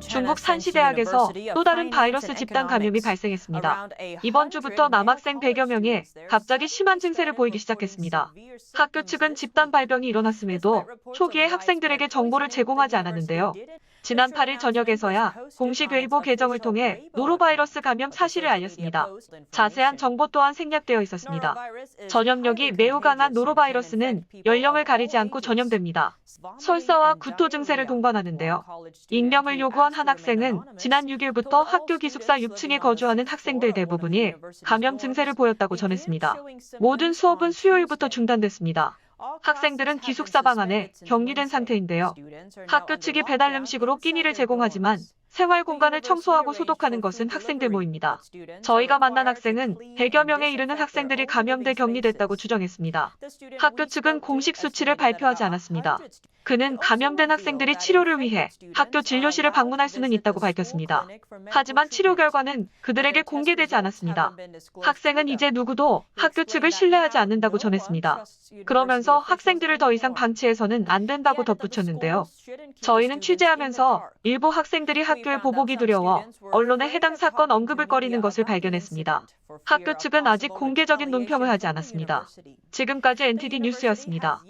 중국 산시대학에서 또 다른 바이러스 집단 감염이 발생했습니다. 이번 주부터 남학생 100여 명이 갑자기 심한 증세를 보이기 시작했습니다. 학교 측은 집단 발병이 일어났음에도 초기에 학생들에게 정보를 제공하지 않았는데요. 지난 8일 저녁에서야 공식 웨이보 계정을 통해 노로바이러스 감염 사실을 알렸습니다. 자세한 정보 또한 생략되어 있었습니다. 전염력이 매우 강한 노로바이러스는 연령을 가리지 않고 전염됩니다. 설사와 구토 증세를 동반하는데요. 익명을 요구한 한 학생은 지난 6일부터 학교 기숙사 6층에 거주하는 학생들 대부분이 감염 증세를 보였다고 전했습니다. 모든 수업은 수요일부터 중단됐습니다. 학생들은 기숙사 방 안에 격리된 상태인데요. 학교 측이 배달 음식으로 끼니를 제공하지만 생활 공간을 청소하고 소독하는 것은 학생들 모입니다. 저희가 만난 학생은 100여 명에 이르는 학생들이 감염돼 격리됐다고 주장했습니다. 학교 측은 공식 수치를 발표하지 않았습니다. 그는 감염된 학생들이 치료를 위해 학교 진료실을 방문할 수는 있다고 밝혔습니다. 하지만 치료 결과는 그들에게 공개되지 않았습니다. 학생은 이제 누구도 학교 측을 신뢰하지 않는다고 전했습니다. 그러면서 학생들을 더 이상 방치해서는 안 된다고 덧붙였는데요. 저희는 취재하면서 일부 학생들이 학교에 보복이 두려워 언론에 해당 사건 언급을 꺼리는 것을 발견했습니다. 학교 측은 아직 공개적인 논평을 하지 않았습니다. 지금까지 NTD 뉴스였습니다.